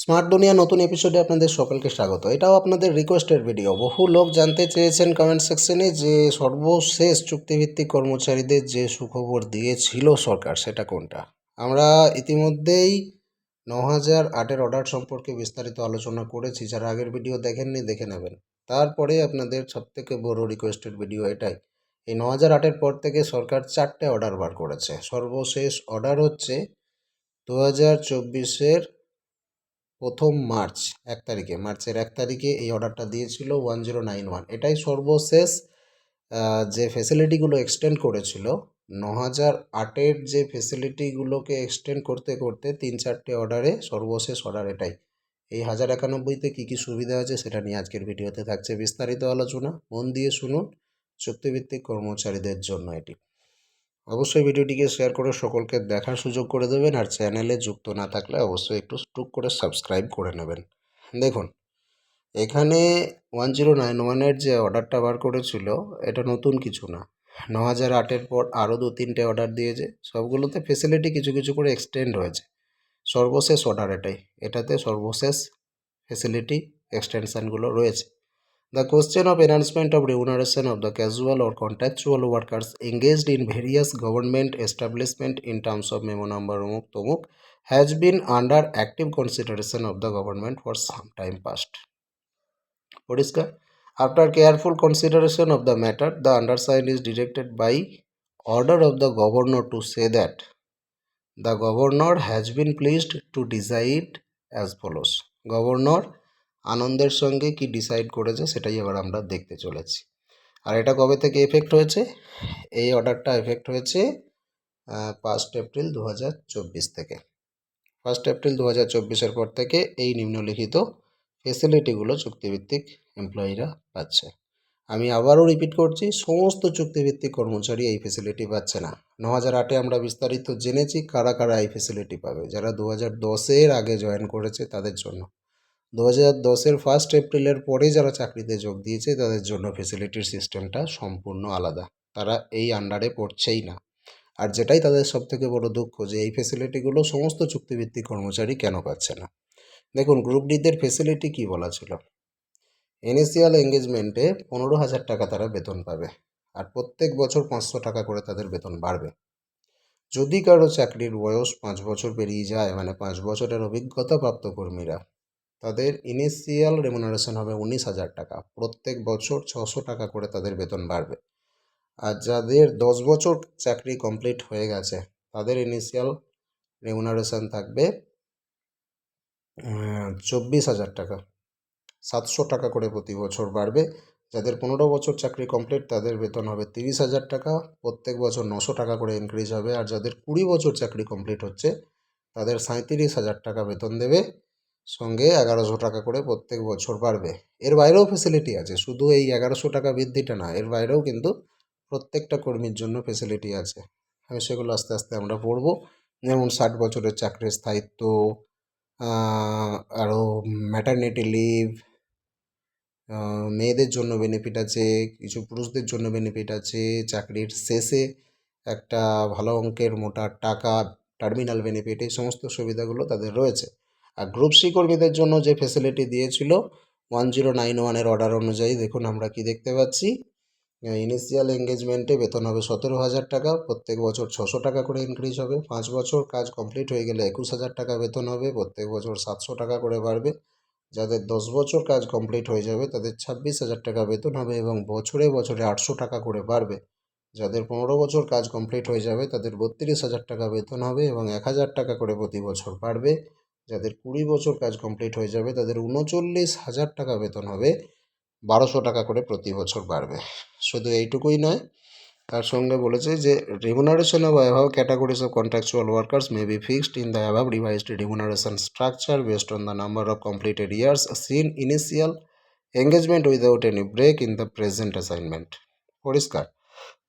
Smart দুনিয়া নতুন এপিসোডে আপনাদের সকলকে স্বাগত। এটাও আপনাদের রিকোয়েস্টের ভিডিও বহু লোক জানতে চেয়েছেন কমেন্ট সেকশনে যে সর্বশেষ চুক্তিভিত্তিক কর্মচারীদের যে সুখবর দিয়েছিল সরকার, সেটা কোনটা? আমরা ইতিমধ্যেই ন হাজার আটের অর্ডার সম্পর্কে বিস্তারিত আলোচনা করেছি। যারা আগের ভিডিও দেখেননি, দেখে নেবেন। তারপরে আপনাদের সবথেকে বড় রিকোয়েস্টেড ভিডিও এটাই। এই ন হাজার আটের পর থেকে সরকার চারটে অর্ডার বার করেছে। সর্বশেষ অর্ডার হচ্ছে দু হাজার চব্বিশের প্রথম মার্চ, এক তারিখে। মার্চের এক তারিখে এই অর্ডারটা দিয়েছিল ওয়ান জিরো নাইন ওয়ান। এটাই সর্বশেষ যে ফেসিলিটিগুলো এক্সটেন্ড করেছিল ন হাজার আটের যে ফেসিলিটিগুলোকে এক্সটেন্ড করতে করতে তিন চারটে অর্ডারে সর্বশেষ অর্ডার এটাই। এই হাজার একানব্বইতে কী কী সুবিধা আছে সেটা নিয়ে আজকের ভিডিওতে থাকছে বিস্তারিত আলোচনা। মন দিয়ে শুনুন, চুক্তিভিত্তিক কর্মচারীদের জন্য এটি। অবশ্যই ভিডিওটিকে শেয়ার করে সকলকে দেখার সুযোগ করে দেবেন আর চ্যানেলে যুক্ত না থাকলে অবশ্যই একটু টুক করে সাবস্ক্রাইব করে নেবেন। দেখুন, এখানে ওয়ান জিরো নাইন ওয়ানের যে অর্ডারটা বার করেছিল, এটা নতুন কিছু না। ন হাজার আটের পর আরও দু তিনটে অর্ডার দিয়েছে। সবগুলোতে ফেসিলিটি কিছু কিছু করে এক্সটেন্ড হয়েছে সর্বশেষ অর্ডার এটাই। এটাতে সর্বশেষ ফেসিলিটি এক্সটেনশানগুলো রয়েছে। The question of enhancement of remuneration of the casual or contractual workers engaged in various government establishments in terms of memo number umuk tumuk has been under active consideration of the government for some time past. Puriska, after careful consideration of the matter, the undersigned is directed by order of the governor to say that the governor has been pleased to decide as follows. Governor আনন্দের সঙ্গে কি decide করেছে সেটাই এবার আমরা দেখতে চলেছি। আর এটা কবে থেকে এফেক্ট হয়েছে? এই অর্ডারটা এফেক্ট হয়েছে ফার্স্ট এপ্রিল দু হাজার চব্বিশ থেকে। ফার্স্ট এপ্রিল দু হাজার চব্বিশের পর থেকে এই নিম্নলিখিত ফেসিলিটিগুলো চুক্তিভিত্তিক এমপ্লয়িরা পাচ্ছে। আমি আবারও রিপিট করছি, সমস্ত চুক্তিভিত্তিক কর্মচারী এই ফেসিলিটি পাচ্ছে না। ন হাজার আটে আমরা বিস্তারিত জেনেছি কারা কারা এই ফেসিলিটি পাবে। যারা দু হাজার দশের আগে জয়েন করেছে তাদের জন্য। দু হাজার দশের ফার্স্ট এপ্রিলের পরে যারা চাকরিতে যোগ দিয়েছে, তাদের জন্য ফেসিলিটির সিস্টেমটা সম্পূর্ণ আলাদা। তারা এই আন্ডারে পড়ছেই না। আর যেটাই তাদের সব থেকে বড় দুঃখ যে এই ফেসিলিটিগুলো সমস্ত চুক্তিভিত্তিক কর্মচারী কেন পাচ্ছে না? দেখুন গ্রুপ ডিদের ফেসিলিটি কি বলা ছিল? ইনিশিয়াল এঙ্গেজমেন্টে পনেরো হাজার টাকা তারা বেতন পাবে আর প্রত্যেক বছর পাঁচশো টাকা করে তাদের বেতন বাড়বে। যদি কারও চাকরির বয়স পাঁচ বছর পেরিয়ে যায় মানে পাঁচ বছরের অভিজ্ঞতা প্রাপ্ত কর্মীরা তাদের ইনিশিয়াল রেমুনারেশন হবে উনিশ হাজার টাকা। প্রত্যেক বছর ছশো টাকা করে তাদের বেতন বাড়বে। আর যাদের দশ বছর চাকরি কমপ্লিট হয়ে গেছে, তাদের ইনিশিয়াল রেমুনারেশন থাকবে চব্বিশ হাজার টাকা। সাতশো টাকা করে প্রতি বছর বাড়বে। যাদের পনেরো বছর চাকরি কমপ্লিট তাদের বেতন হবে তিরিশ হাজার টাকা। প্রত্যেক বছর নশো টাকা করে ইনক্রিজ হবে। আর যাদের কুড়ি বছর চাকরি কমপ্লিট হচ্ছে, তাদের সাঁত্রিশ হাজার টাকা বেতন দেবে। সঙ্গে এগারোশো টাকা করে প্রত্যেক বছর বাড়বে। এর বাইরেও ফেসিলিটি আছে, শুধু এই এগারোশো টাকা বৃদ্ধিটা না, এর বাইরেও কিন্তু প্রত্যেকটা কর্মীর জন্য ফেসিলিটি আছে। আমি সেগুলো আস্তে আস্তে আমরা পড়ব। যেমন ষাট বছরের চাকরির স্থায়িত্ব আরও ম্যাটারনিটি লিভ মেয়েদের জন্য বেনিফিট আছে, কিছু পুরুষদের জন্য বেনিফিট আছে, চাকরির শেষে একটা ভালো অঙ্কের মোটা টাকা টার্মিনাল বেনিফিট এই সমস্ত সুবিধাগুলো তাদের রয়েছে। আর গ্রুপ সি কর্মীদের জন্য যে ফেসিলিটি দিয়েছিল ওয়ান জিরো নাইন ওয়ানের অর্ডার অনুযায়ী দেখুন আমরা কি দেখতে পাচ্ছি। ইনিশিয়াল এঙ্গেজমেন্টে বেতন হবে সতেরো হাজার টাকা, প্রত্যেক বছর ছশো টাকা করে ইনক্রিজ হবে। পাঁচ বছর কাজ কমপ্লিট হয়ে গেলে একুশ হাজার টাকা বেতন হবে, প্রত্যেক বছর সাতশো টাকা করে বাড়বে। যাদের দশ বছর কাজ কমপ্লিট হয়ে যাবে, তাদের ছাব্বিশ হাজার টাকা বেতন হবে এবং বছরে বছরে আটশো টাকা করে বাড়বে। যাদের পনেরো বছর কাজ কমপ্লিট হয়ে যাবে, তাদের বত্রিশ হাজার টাকা বেতন হবে এবং এক হাজার টাকা করে প্রতি বছর বাড়বে। যাদের কুড়ি বছর কাজ কমপ্লিট হয়ে যাবে, তাদের উনচল্লিশ হাজার টাকা বেতন হবে, বারোশো টাকা করে প্রতি বছর বাড়বে। শুধু এইটুকুই নয়, তার সঙ্গে বলেছে যে remuneration of above categories of contractual workers may be fixed in the above revised remuneration structure based on the number of completed years since initial engagement without any break in the present assignment পরিষ্কার।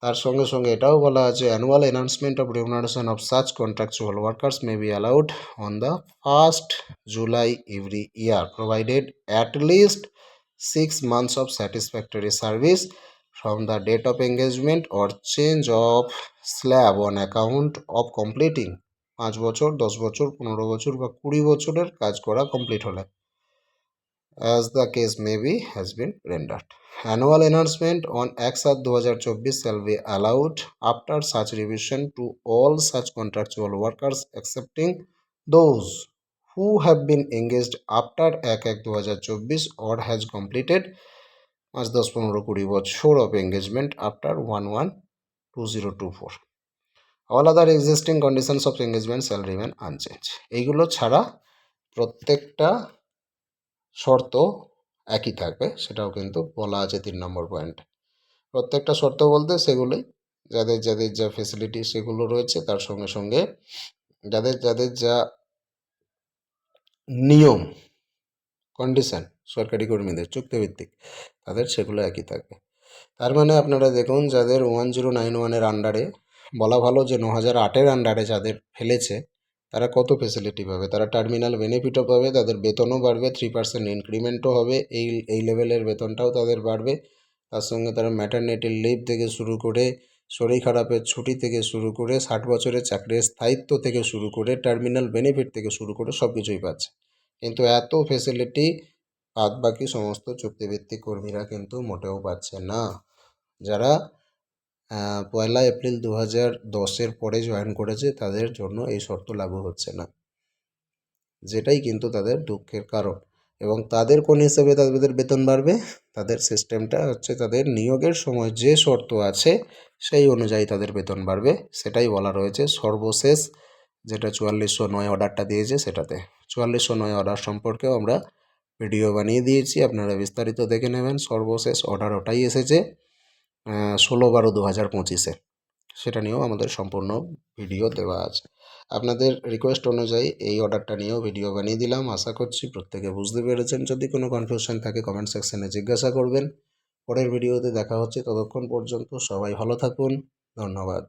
তার সঙ্গে সঙ্গে এটাও বলা আছে annual announcement of remuneration of such contractual workers may be allowed on the first July every year provided at least six months of satisfactory service from the date of engagement or change of slab on account of completing পাঁচ বছর, দশ বছর, পনেরো বছর বা কুড়ি বছরের কাজ করা কমপ্লিট হলে। As the case may be has been rendered. Annual enhancement on 7 2024 shall be allowed after such revision to all such contractual workers excepting those who have been engaged after 1 2024 or has completed পাঁচ দশ পনেরো কুড়ি বছর of engagement after 1 1 2024. All other existing conditions of engagement shall remain unchanged. এইগুলো ছাড়া প্রত্যেকটা শর্ত একই থাকবে, সেটাও কিন্তু বলা আছে তিন নম্বর পয়েন্ট প্রত্যেকটা শর্ত বলতে সেগুলোই যাদের যাদের যা ফেসিলিটি সেগুলো রয়েছে, তার সঙ্গে সঙ্গে যাদের যাদের যা নিয়ম কন্ডিশন সরকারি কর্মীদের, চুক্তিভিত্তিক, তাদের সেগুলো একই থাকবে। তার মানে আপনারা দেখুন, যাদের ওয়ান জিরো নাইন ওয়ানের আন্ডারে বলা ভালো যে ন হাজার আটের আন্ডারে যাদের ফেলেছে তারা কত ফেসিলিটি পাবে? তারা টার্মিনাল বেনিফিটও পাবে, তাদের বেতনও বাড়বে থ্রি পার্সেন্ট ইনক্রিমেন্টও হবে, এই এই লেভেলের বেতনটাও তাদের বাড়বে। তার সঙ্গে তারা ম্যাটারনিটি লিভ থেকে শুরু করে, শরীর খারাপের ছুটি থেকে শুরু করে, ষাট বছরের চাকরির স্থায়িত্ব থেকে শুরু করে টার্মিনাল বেনিফিট থেকে শুরু করে সব কিছুই পাচ্ছে। কিন্তু এত ফেসিলিটি বাদ বাকি সমস্ত চুক্তিভিত্তিক কর্মীরা কিন্তু মোটেও পাচ্ছে না। যারা পয়লা এপ্রিল দু হাজার দশের পরে জয়েন করেছে, তাদের জন্য এই শর্ত লাগু হচ্ছে না। যেটাই কিন্তু তাদের দুঃখের কারণ। এবং তাদের কোন হিসেবে তাদের বেতন বাড়বে? তাদের সিস্টেমটা হচ্ছে তাদের নিয়োগের সময় যে শর্ত আছে, সেই অনুযায়ী তাদের বেতন বাড়বে। সেটাই বলা রয়েছে সর্বশেষ যেটা চুয়াল্লিশশো নয় অর্ডারটা দিয়েছে সেটাতে। চুয়াল্লিশশো নয় অর্ডার সম্পর্কেও আমরা ভিডিও বানিয়ে দিয়েছি, আপনারা বিস্তারিত দেখে নেবেন। সর্বশেষ অর্ডার ওটাই এসেছে। ষোলো বারো দু হাজার পঁচিশে সেটা নিয়েও আমাদের সম্পূর্ণ ভিডিও দেওয়া আছে। আপনাদের রিকোয়েস্ট অনুযায়ী এই অর্ডারটা নিয়েও ভিডিও বানিয়ে দিলাম। আশা করছি প্রত্যেকে বুঝতে পেরেছেন। যদি কোনো কনফিউশন থাকে কমেন্ট সেকশানে জিজ্ঞাসা করবেন। পরের ভিডিওতে দেখা হচ্ছে। ততক্ষণ পর্যন্ত সবাই ভালো থাকুন। ধন্যবাদ।